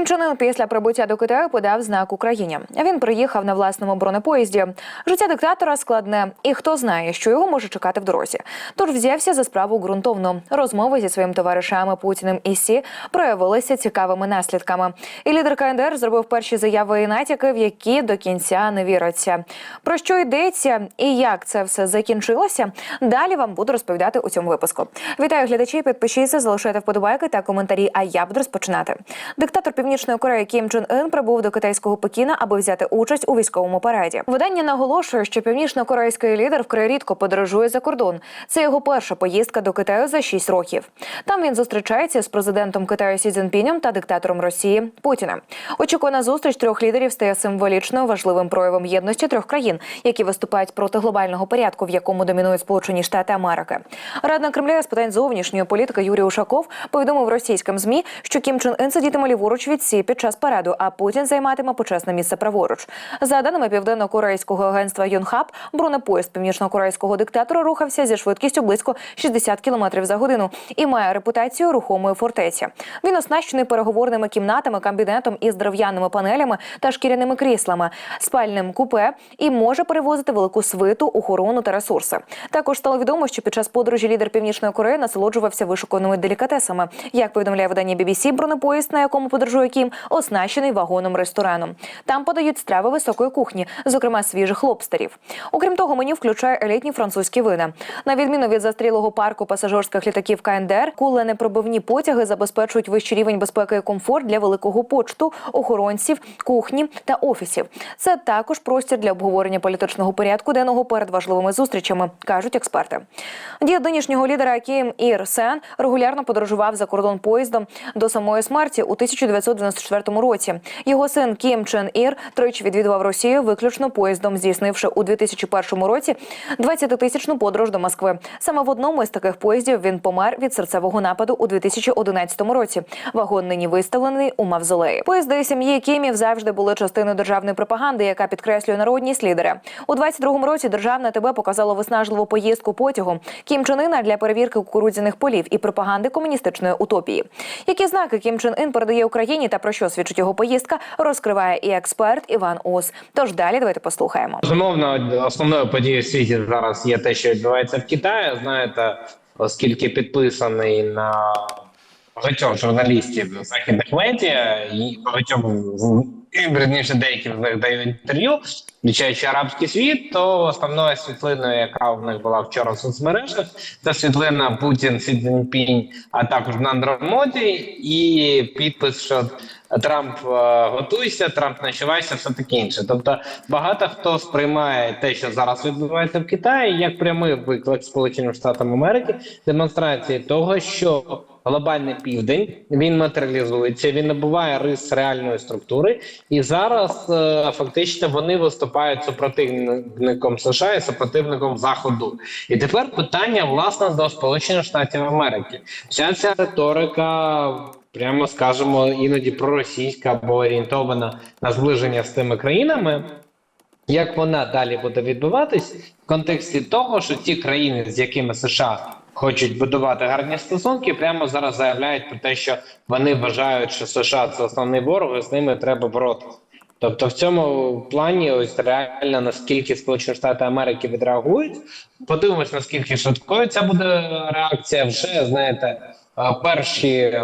Кім Чен Ын після прибуття до Китаю подав знак Україні. Він приїхав на власному бронепоїзді. Життя диктатора складне, і хто знає, що його може чекати в дорозі. Тож взявся за справу ґрунтовно. Розмови зі своїм товаришами Путіним і Сі проявилися цікавими наслідками. І лідер КНДР зробив перші заяви і натяки, в які до кінця не віриться. Про що йдеться і як це все закінчилося? Далі вам буду розповідати у цьому випуску. Вітаю глядачі. Підпишіться, залишайте вподобайки та коментарі. А я буду розпочинати. Диктатор Північної Кореї Кім Чен Ын прибув до китайського Пекіна, аби взяти участь у військовому параді. Видання наголошує, що північно-корейський лідер вкрай рідко подорожує за кордон. Це його перша поїздка до Китаю за 6 років. Там він зустрічається з президентом Китаю Сі Цзіньпінем та диктатором Росії Путіним. Очікувана зустріч трьох лідерів стає символічно важливим проявом єдності трьох країн, які виступають проти глобального порядку, в якому домінують Сполучені Штати Америки. Радник Кремля з питань зовнішньої політики Юрій Ушаков повідомив російським змі, що Кім Чен Ын сидітиме ліворуч від Сі під час параду, а Путін займатиме почесне місце праворуч. За даними південно-корейського агентства Йонхаб, бронепоїзд північно-корейського диктатора рухався зі швидкістю близько 60 км за годину і має репутацію рухомої фортеці. Він оснащений переговорними кімнатами, кабінетом із дерев'яними панелями та шкіряними кріслами, спальним купе і може перевозити велику свиту, охорону та ресурси. Також стало відомо, що під час подорожі лідер Північної Кореї насолоджувався вишуканими делікатесами. Як повідомляє видання BBC, бронепоїзд, на якому подорожує Кім, оснащений вагоном рестораном. Там подають страви високої кухні, зокрема свіжих лобстерів. Окрім того, меню включає елітні французькі вина. На відміну від застрілого парку пасажирських літаків КНДР, куленепробивні потяги забезпечують вищий рівень безпеки і комфорт для великого почту, охоронців, кухні та офісів. Це також простір для обговорення політичного порядку денного перед важливими зустрічами, кажуть експерти. Дід нинішнього лідера Кім Ір Сен регулярно подорожував за кордон поїздом до самої смерті у 1994 році. Його син Кім Чен Ір тричі відвідував Росію виключно поїздом, здійснивши у 2001 році 20-тисячну подорож до Москви. Саме в одному із таких поїздів він помер від серцевого нападу у 2011 році. Вагон нині виставлений у мавзолеї. Поїзди сім'ї Кімів завжди були частиною державної пропаганди, яка підкреслює народність лідера. У 22-му році державне ТБ показало виснажливу поїздку потягом Кім Чен Іна для перевірки кукурудзяних полів і пропаганди комуністичної утопії. Які знаки Кім Чен Ін передає Україні та про що свідчить його поїздка, розкриває і експерт Іван Ус. Тож далі давайте послухаємо. Зумовно, основною подією в світі зараз є те, що відбувається в Китаї. Знаєте, оскільки підписаний на багатьох журналістів західних медіа і багатьом верніше деякі з них дають інтерв'ю, включаючи арабський світ, то основною світлиною, яка в них була вчора в соцмережах, це світлина Путін Сі Цзіньпінь, а також на Андромоді, і підпис, що Трамп е, готуйся, Трамп начувайся, все таке інше. Тобто багато хто сприймає те, що зараз відбувається в Китаї, як прямий виклик Сполученим Штатам Америки, демонстрації того, що глобальний південь він матеріалізується, він набуває рис реальної структури, і зараз е, фактично вони виступають супротивником США і супротивником Заходу. І тепер питання власне до Сполучених Штатів Америки. Вся ця риторика прямо скажемо, іноді проросійська або орієнтована на зближення з тими країнами. Як вона далі буде відбуватись в контексті того, що ті країни, з якими США хочуть будувати гарні стосунки, прямо зараз заявляють про те, що вони вважають, що США це основний ворог, і з ними треба боротися. Тобто, в цьому плані, ось реально наскільки Сполучені Штати Америки відреагують, подивимось, наскільки швидкою ця буде реакція. Вже знаєте, перші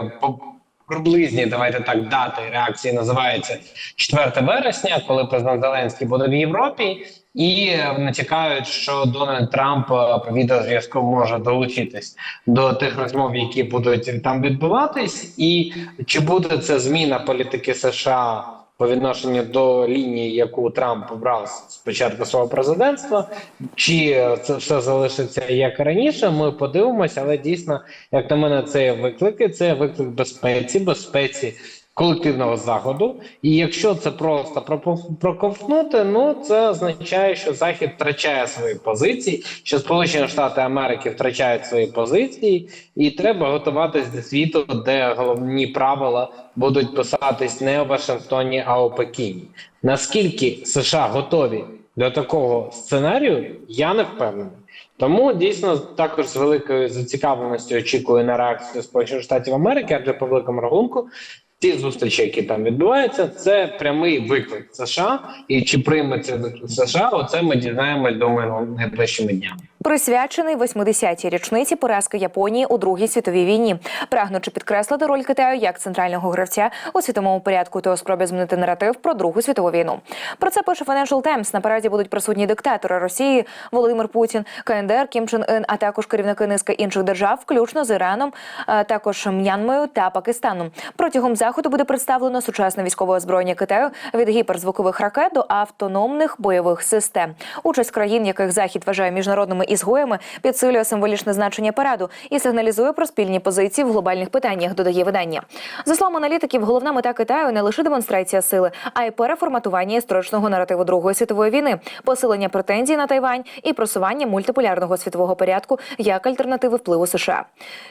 приблизні, давайте так, дати реакції називається 4 вересня, коли президент Зеленський буде в Європі, і е, натякають, що Дональд Трамп е, по відеозв'язку може долучитись до тих розмов, які будуть там відбуватись, і чи буде це зміна політики США по відношенню до лінії, яку Трамп обрав з початку свого президентства, чи це все залишиться як раніше? Ми подивимося, але дійсно, як на мене, це виклики. Це виклик безпеці, безпеці колективного заходу. І якщо це просто проковтнути, ну це означає, що Захід втрачає свої позиції, що Сполучені Штати Америки втрачають свої позиції, і треба готуватись до світу, де головні правила будуть писатись не у Вашингтоні, а у Пекіні. Наскільки США готові до такого сценарію, я не впевнений. Тому дійсно також з великою зацікавленістю очікую на реакцію Сполучених Штатів Америки, адже по великому рахунку ці зустрічі, які там відбуваються, це прямий виклик США. І чи прийме це США? Оце ми дізнаємось, думаю, найближчими днями. Присвячений 80-й річниці поразки Японії у Другій світовій війні, прагнучи підкреслити роль Китаю як центрального гравця у світовому порядку та у спробі змінити наратив про Другу світову війну. Про це пише Financial Times. На параді будуть присутні диктатори Росії Володимир Путін, КНДР, Кім Чен Ін, а також керівники низки інших держав, включно з Іраном, також М'янмою та Пакистаном. Протягом заходу буде представлено сучасне військове озброєння Китаю від гіперзвукових ракет до автономних бойових систем. Участь країн, яких захід вважає міжнародними ізгоями, підсилює символічне значення параду і сигналізує про спільні позиції в глобальних питаннях. Додає видання. За словами аналітиків, головна мета Китаю не лише демонстрація сили, а й переформатування історичного наративу Другої світової війни, посилення претензій на Тайвань і просування мультиполярного світового порядку як альтернативи впливу США.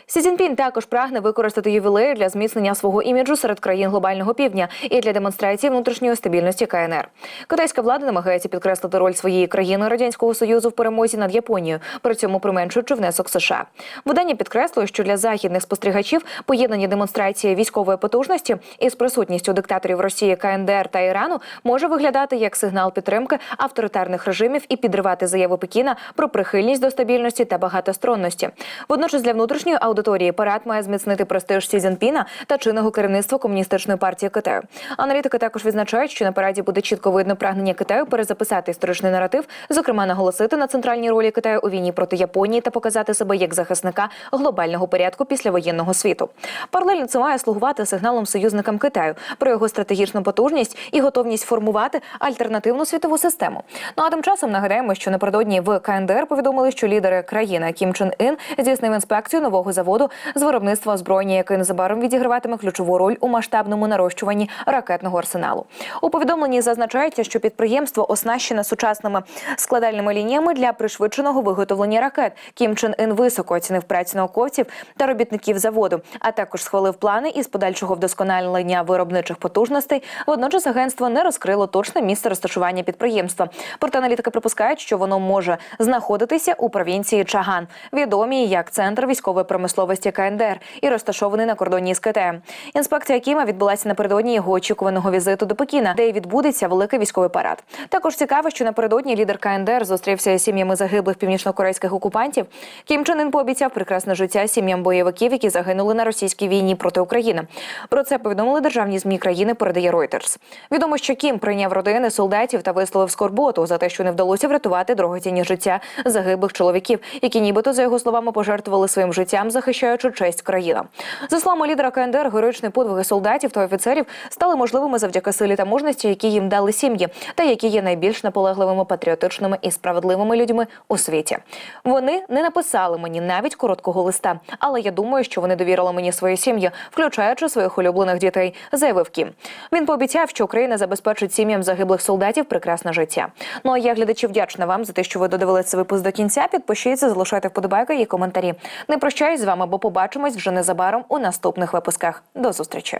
Сі Цзіньпін також прагне використати ювілей для зміцнення свого іміджу серед країн глобального півдня і для демонстрації внутрішньої стабільності КНР. Китайська влада намагається підкреслити роль своєї країни радянського союзу в перемозі над Японією, при цьому применшуючи внесок США. Видання підкреслює, що для західних спостерігачів поєднання демонстрації військової потужності із присутністю диктаторів Росії, КНДР та Ірану може виглядати як сигнал підтримки авторитарних режимів і підривати заяви Пекіна про прихильність до стабільності та багатосторонності. Водночас для внутрішньої аудиторії парад має зміцнити престиж Сі Цзіньпіна та чинного керівництва комуністичної партії Китаю. Аналітики також відзначають, що на параді буде чітко видно прагнення Китаю перезаписати історичний наратив, зокрема наголосити на центральній ролі Китаю у війні проти Японії та показати себе як захисника глобального порядку післявоєнного світу. Паралельно це має слугувати сигналом союзникам Китаю про його стратегічну потужність і готовність формувати альтернативну світову систему. Ну а тим часом нагадаємо, що напередодні в КНДР повідомили, що лідери країни Кім Чен Ін здійснив інспекцію нового заводу з виробництва озброєння, який незабаром відіграватиме ключову роль у масштабному нарощуванні ракетного арсеналу. У повідомленні зазначається, що підприємство оснащене сучасними складальними лініями для пришвидшеного виготовлення ракет. Кім Чен Ін високо оцінив працю науковців та робітників заводу, а також схвалив плани із подальшого вдосконалення виробничих потужностей. Водночас агентство не розкрило точне місце розташування підприємства. Проте аналітики припускають, що воно може знаходитися у провінції Чаган, відомій як центр військової промисловості КНДР і розташований на кордоні з Китаєм. Інспекція Кіма відбулася напередодні його очікуваного візиту до Пекіна, де й відбудеться великий військовий парад. Також цікаво, що напередодні лідер КНДР зустрівся з сім'ями загиблих північнокорейських окупантів. Кім Чен Ін пообіцяв прекрасне життя сім'ям бойовиків, які загинули на російській війні проти України. Про це повідомили державні змі країни. Передає Reuters. Відомо, що Кім прийняв родини солдатів та висловив скорботу за те, що не вдалося врятувати дорогоцінні життя загиблих чоловіків, які нібито за його словами пожертвували своїм життям, захищаючи честь країни. За словами лідера КНДР, героїчні подвиги солдатів та офіцерів стали можливими завдяки силі та мужності, які їм дали сім'ї, та які є найбільш наполегливими, патріотичними і справедливими людьми у світі. Вони не написали мені навіть короткого листа, але я думаю, що вони довірили мені свої сім'ї, включаючи своїх улюблених дітей, заявив Кім. Він пообіцяв, що Україна забезпечить сім'ям загиблих солдатів прекрасне життя. Ну а я глядачі вдячна вам за те, що ви додивилися цей випуск до кінця. Підпишіться, залишайте вподобайки і коментарі. Не прощаюсь з вами, бо побачимось вже незабаром у наступних випусках. До зустрічі.